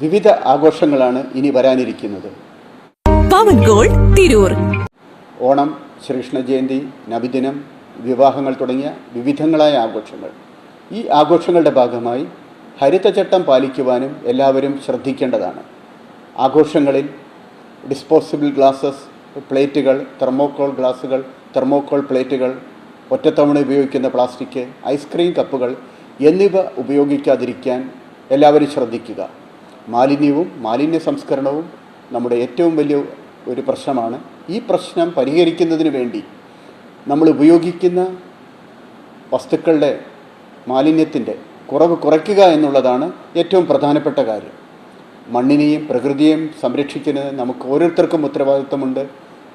വിവിധ ആഘോഷങ്ങളാണ് ഇനി വരാനിരിക്കുന്നത്. പവൻ ഗോൾഡ് തിരൂർ. ഓണം ശ്രീകൃഷ്ണ ജയന്തി നബിദിനം വിവാഹങ്ങൾ തുടങ്ങിയ വിവിധങ്ങളായ ആഘോഷങ്ങൾ. ഈ ആഘോഷങ്ങളുടെ ഭാഗമായി ഹരിതചട്ടം പാലിക്കുവാനും എല്ലാവരും ശ്രദ്ധിക്കേണ്ടതാണ്. ആഘോഷങ്ങളിൽ ഡിസ്പോസിബിൾ ഗ്ലാസസ് പ്ലേറ്റുകൾ തെർമോക്കോൾ ഗ്ലാസുകൾ തെർമോക്കോൾ പ്ലേറ്റുകൾ ഒറ്റത്തവണ ഉപയോഗിക്കുന്ന പ്ലാസ്റ്റിക് ഐസ്ക്രീം കപ്പുകൾ എന്നിവ ഉപയോഗിക്കാതിരിക്കാൻ എല്ലാവരും ശ്രദ്ധിക്കുക. മാലിന്യവും മാലിന്യ സംസ്കരണവും നമ്മുടെ ഏറ്റവും വലിയ ഒരു പ്രശ്നമാണ്. ഈ പ്രശ്നം പരിഹരിക്കുന്നതിന് വേണ്ടി നമ്മൾ ഉപയോഗിക്കുന്ന വസ്തുക്കളുടെ മാലിന്യത്തിന്റെ കുറവ് കുറയ്ക്കുക എന്നുള്ളതാണ് ഏറ്റവും പ്രധാനപ്പെട്ട കാര്യം. മണ്ണിനെയും പ്രകൃതിയെയും സംരക്ഷിക്കുന്നത് നമുക്ക് ഓരോരുത്തർക്കും ഉത്തരവാദിത്വമുണ്ട്.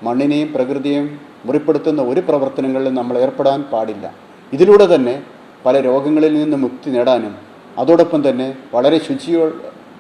മണ്ണിനെയും പ്രകൃതിയെയും മുറിപ്പെടുത്തുന്ന ഒരു പ്രവർത്തനങ്ങളിലും നമ്മൾ ഏർപ്പെടാൻ പാടില്ല. ഇതിലൂടെ തന്നെ പല രോഗങ്ങളിൽ നിന്ന് മുക്തി നേടാനും അതോടൊപ്പം തന്നെ വളരെ